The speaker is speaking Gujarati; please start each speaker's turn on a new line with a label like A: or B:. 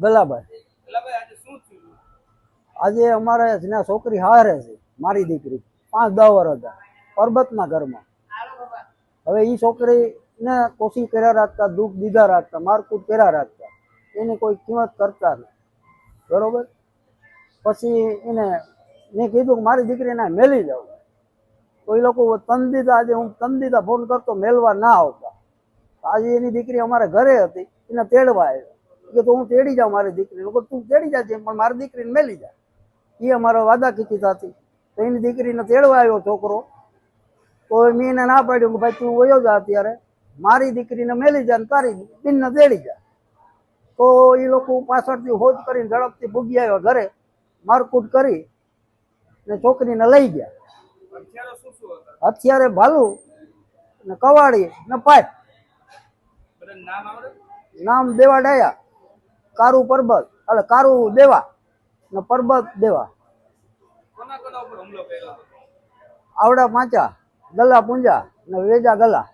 A: ગલાભાઈ.
B: આજે શું
A: આજે અમારે જ્યાં છોકરી હારે છે મારી દીકરી પાંચ દહ વર્ષ હતા પરબતના ઘરમાં. હવે એ છોકરીને કોશી કર્યા રાખતા દુઃખ દીધા રાખતા મારકૂટ કર્યા રાખતા એની કોઈ કિંમત કરતા નહીં બરોબર? પછી એને મેં કીધું કે મારી દીકરીને મેલી જાઉં તો એ લોકો તન દીધા આજે હું તન દીધા ફોન કરતો મેલવા ના આવતા. આજે એની દીકરી અમારે ઘરે હતી એને તેડવા આવ્યો. કે તો હું તેડી જાઉં મારી દીકરીને. કહું, તું તેડી જાજે પણ મારી દીકરીને મેલી જા. એ અમારો વાદા કીધી હતી તો એની દીકરીને તેડવા આવ્યો છોકરો. તો મેં એને ના પાડ્યું કે ભાઈ તું વયો જા અત્યારે. મારી દીકરીને મેલી જા ને તારી બિનને તેડી જા. તો એ લોકો પાછળથી હોજ કરીને ઝડપથી ભૂગી આવ્યો ઘરે. મારકૂટ કરી ને છોકરીને લઈ ગયા.
B: અત્યારે
A: ભાલુ ને કવાડી ને પાઇપ
B: નામ
A: દેવા ડાયા કારુ પરબત એટલે કારું દેવા ને પરબત દેવા. આવડા પાંચા ગલા પૂંજા ને વેજા ગલા.